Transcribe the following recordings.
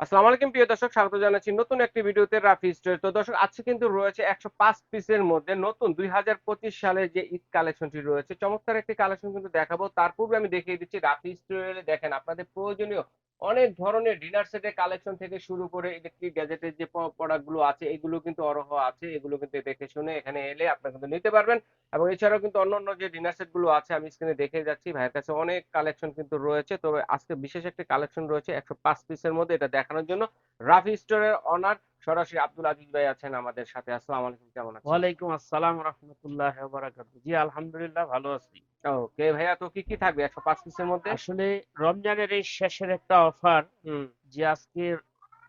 আসসালামু আলাইকুম, প্রিয় দর্শক, স্বাগত জানাচ্ছি নতুন একটি ভিডিওতে রাফি স্টোর। তো দর্শক, আজকে কিন্তু রয়েছে একশো পাঁচ পিসের মধ্যে নতুন দুই হাজার পঁচিশ সালের যে ঈদ কালেকশনটি রয়েছে। চমৎকার একটি কালেকশন কিন্তু দেখাবো। তার পূর্বে আমি দেখিয়ে দিচ্ছি রাফি স্টোরে। দেখেন, আপনাদের প্রয়োজনীয় অনেক ধরনের ডিনার সেটের কালেকশন থেকে শুরু করে ইলেকট্রিক গ্যাজেটের যে প্রোডাক্টগুলো আছে, এগুলো কিন্তু অরহ আছে, এগুলো কিন্তু দেখে শুনে এখানে এলে আপনারা কিন্তু নিতে পারবেন। এবং এছাড়াও কিন্তু অন্যান্য যে ডিনার সেটগুলো আছে, আমি স্ক্রিনে দেখে যাচ্ছি, ভাইয়ের কাছে অনেক কালেকশন কিন্তু রয়েছে। তবে আজকে বিশেষ একটি কালেকশন রয়েছে, একশো পাঁচ পিসের মধ্যে এটা দেখানোর জন্য। রাফি স্টোরের অনার সরাসরি আব্দুল আজিজ ভাই আছেন আমাদের সাথে। আসসালামু আলাইকুম, কেমন আছেন? ওয়ালাইকুম আসসালাম রহমতুল্লাহ জি, আলহামদুলিল্লাহ, ভালো আছি। ওকে ভাইয়া তো কি কি থাকবে? একশো পাঁচ পিসের মধ্যে? আসলে রমজানের এই শেষের একটা অফার হুম। যে আজকে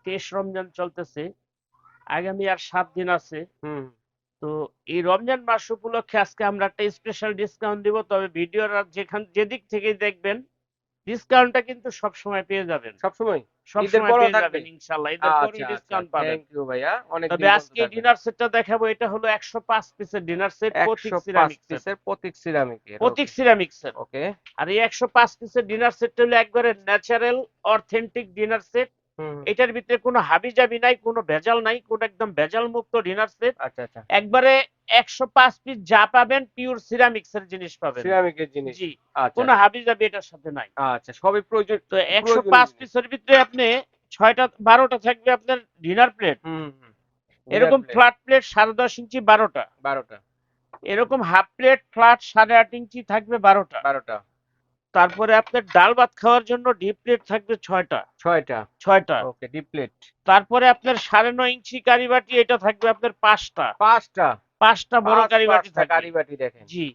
তেইশ রমজান চলতেছে আগামী আর সাত দিন আছে। হুম। তো এই রমজান মাস উপলক্ষে আজকে আমরা একটা স্পেশাল ডিসকাউন্ট দিব তবে ভিডিওর যেখান যেদিক থেকে দেখবেন ডিসকাউন্টটা কিন্তু সব সময় পেয়ে যাবেন। সবসময়? সব সময় সেট আর এই একশো পাঁচ পিসের ডিনার সেটটা হলো একবারে ন্যাচারাল অথেন্টিক ডিনার সেট এটার ভিতরে কোনো হাবিজাবি নাই কোনো ভেজাল নাই কোনো একদম ভেজাল মুক্ত ডিনার সেট। আচ্ছা আচ্ছা। একবারে একশো পাঁচ পিস যা পাবেন পিওর সিরামিক্স এর জিনিস পাবেন। সিরামিকের জিনিস। জি আচ্ছা। কোনো হাবিজাবি এটার সাথে নাই। আচ্ছা সবই প্রয়োজন তো একশো পাঁচ জিনিস। পিসের ভিতরে আপনি ছয়টা বারোটা থাকবে আপনার ডিনার প্লেট হুম হুম। এরকম ফ্ল্যাট প্লেট সাড়ে দশ ইঞ্চি বারোটা। বারোটা। এরকম হাফ প্লেট ফ্ল্যাট সাড়ে আট ইঞ্চি থাকবে বারোটা। বারোটা। তারপরে আপনার ডাল ভাত খাওয়ার জন্য ডিপ প্লেট থাকবে ছয়টা। ছয়টা। ছয়টা। ওকে ডিপ প্লেট তারপরে আপনার সাড়ে নয় ইঞ্চি কারি বাটি এটা থাকবে আপনার পাঁচটা। পাঁচটা। পাঁচটা বড় কারি বাটি থাকবে। কারি বাটি দেখেন। জি।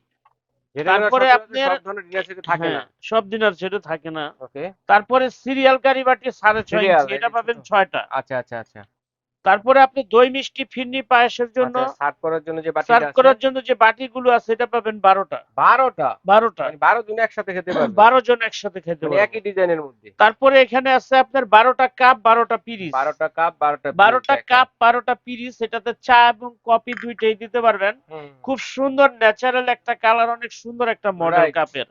তারপরে আপনার- সব ডিনার সেটে থাকে না। হ্যাঁ, সেটা থাকে না। ওকে। তারপরে সিরিয়াল কারি বাটি সাড়ে ছয় ইঞ্চি এটা পাবেন ছয়টা। আচ্ছা আচ্ছা আচ্ছা। তারপরে আপনি দই মিষ্টি ফিরনি পায়েসের জন্য আচ্ছা সার্ভ করার জন্য যে বাটি সার্ভ করার জন্য যে বাটিগুলো আছে এটা পাবেন বারোটা। বারোটা? বারোটা। মানে বারো জন একসাথে খেতে পারবে বারো জন একসাথে খেতে মানে পারবে একই ডিজাইনের মধ্যে? তারপরে এখানে আছে আপনার বারোটা কাপ বারোটা পিরিস বারোটা কাপ বারোটা বারোটা plate কাপ বারোটা পিরিস এটাতে চা এবং কফি দুইটাই দিতে পারবেন। খুব সুন্দর ন্যাচারাল একটা কালার অনেক সুন্দর একটা মডেল কাপের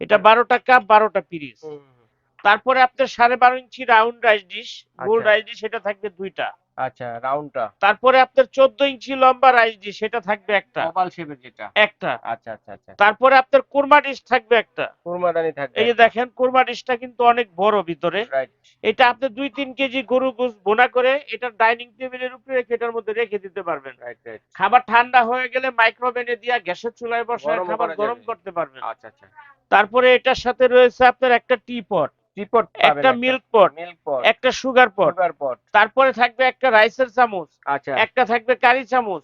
এটা বারোটা কাপ বারোটা পিরিস হুম, হুম। তারপরে আপনার সাড়ে বারো ইঞ্চি রাউন্ড রাইস ডিশ গোল। রাইস ডিশ এটা থাকবে দুইটা। আচ্ছা রাউন্ডটা তারপরে আপনার চোদ্দ ইঞ্চি লম্বা রাইস ডিশ এটা থাকবে একটা। ওভাল শেপের যেটা। একটা। আচ্ছা আচ্ছা আচ্ছা। তারপরে আপনার কোরমা ডিশ থাকবে একটা। কুরমাদানি থাকবে এই যে দেখেন কুরমা ডিশটা কিন্তু অনেক বড় ভিতরে। এটা আপনি দুই তিন কেজি গরু গোস বোনা করে এটা ডাইনিং টেবিলের উপরে রেখে এটার মধ্যে রেখে দিতে পারবেন। রাইট রাইট খাবার ঠান্ডা হয়ে গেলে মাইক্রোওভেনে দিয়া গ্যাসের চুলায় বসায় খাবার গরম করতে পারবেন। আচ্ছা আচ্ছা। তারপরে এটার সাথে রয়েছে আপনার একটা টি পট টিপট একটা মিল্ক পট মিল্ক পট একটা সুগার পট সুগার পট তারপরে থাকবে একটা রাইসের চামচ আচ্ছা। একটা থাকবে কারি চামচ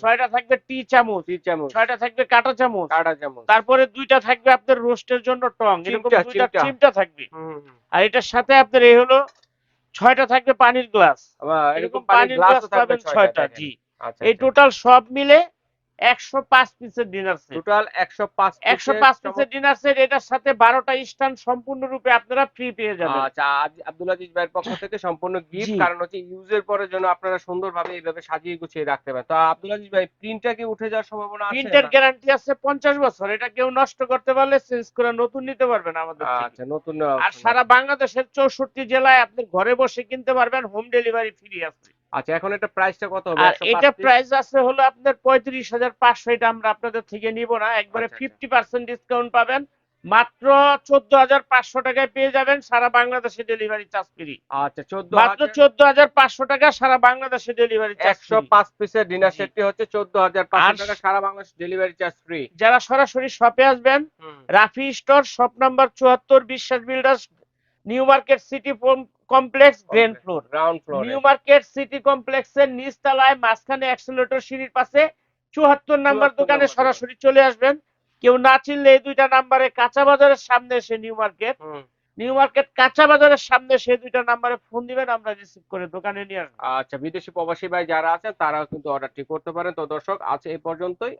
ছয়টা থাকবে টি চামচ দুই চামচ। ছয়টা থাকবে কাঁটা চামচ কাটা চামচ। তারপরে দুইটা থাকবে আপনার রোস্টের জন্য টং এরকম চিমটা, দুইটা চিমটা। থাকবে। আর এটার সাথে আপনার এই হলো ছয়টা থাকবে পানির গ্লাস এরকম পানির গ্লাস পাবেন ছয়টা জি। আচ্ছা এই টোটাল সব মিলে একশো পাঁচ পিসের ডিনার সেট টোটাল 105 একশো পাঁচ পিসের ডিনার সেট এটার সাথে বারোটা স্ট্যান্ড সম্পূর্ণরূপে আপনারা ফ্রি পেয়ে যাবেন। আচ্ছা আব্দুল আজিজ ভাইয়ের পক্ষ থেকে সম্পূর্ণ গিফট কারণ হচ্ছে ইউজের পরের জন্য আপনারা সুন্দরভাবে এইভাবে সাজিয়ে গুছিয়ে রাখতে পারেন। তো আব্দুল আজিজ ভাই প্রিন্টটা কি উঠে যাওয়ার সম্ভাবনা আছে প্রিন্টের গ্যারান্টি আছে পঞ্চাশ বছর এটা কেউ নষ্ট করতে পারলে চেঞ্জ করে নতুন নিতে পারবেন আমাদের আচ্ছা নতুন আর সারা বাংলাদেশের চৌষট্টি জেলায় আপনি ঘরে বসে কিনতে পারবেন হোম ডেলিভারি ফ্রি আছে। আচ্ছা এখন এটা প্রাইসটা কত হবে? আর এটা প্রাইস আছে হলো আপনার পঁয়ত্রিশ হাজার পাঁচশো এটা আমরা আপনাদের থেকে নিব না। একবারে আচ্ছা, আচ্ছা। ফিফটি পার্সেন্ট ডিসকাউন্ট পাবেন। মাত্র চোদ্দ হাজার পাঁচশো টাকায় পেয়ে যাবেন সারা বাংলাদেশে ডেলিভারি চার্জ ফ্রি আচ্ছা 14 মাত্র চোদ্দ হাজার পাঁচশো টাকা সারা বাংলাদেশে ডেলিভারি চার্জ একশো পাঁচ পিসের ডিনার। সেটটি হচ্ছে চোদ্দ হাজার পাঁচশো আর- টাকা সারা বাংলাদেশ ডেলিভারি চার্জ ফ্রি যারা সরাসরি শপে আসবেন রাফি স্টোর শপ নাম্বার চুয়াত্তর Biswas builders new market city complex ground floor. Ground floor new market city কমপ্লেক্সের নিচতলায় মাঝখানে অ্যাক্সেলেটর সিঁড়ির পাশে চুয়াত্তর নাম্বার দোকানে সরাসরি চলে আসবেন। কেউ না চিনলে এই দুইটা নাম্বারে কাঁচা বাজারের সামনে এসে নিউ মার্কেট। নিউ মার্কেট কাঁচা বাজারের সামনে সে দুইটা নাম্বারে ফোন দিবেন আমরা রিসিভ করে দোকানে নিয়ে আসব। আচ্ছা বিদেশি প্রবাসী ভাই যারা আছেন তারাও কিন্তু অর্ডারটি করতে পারেন। তো দর্শক আজ এই পর্যন্তই।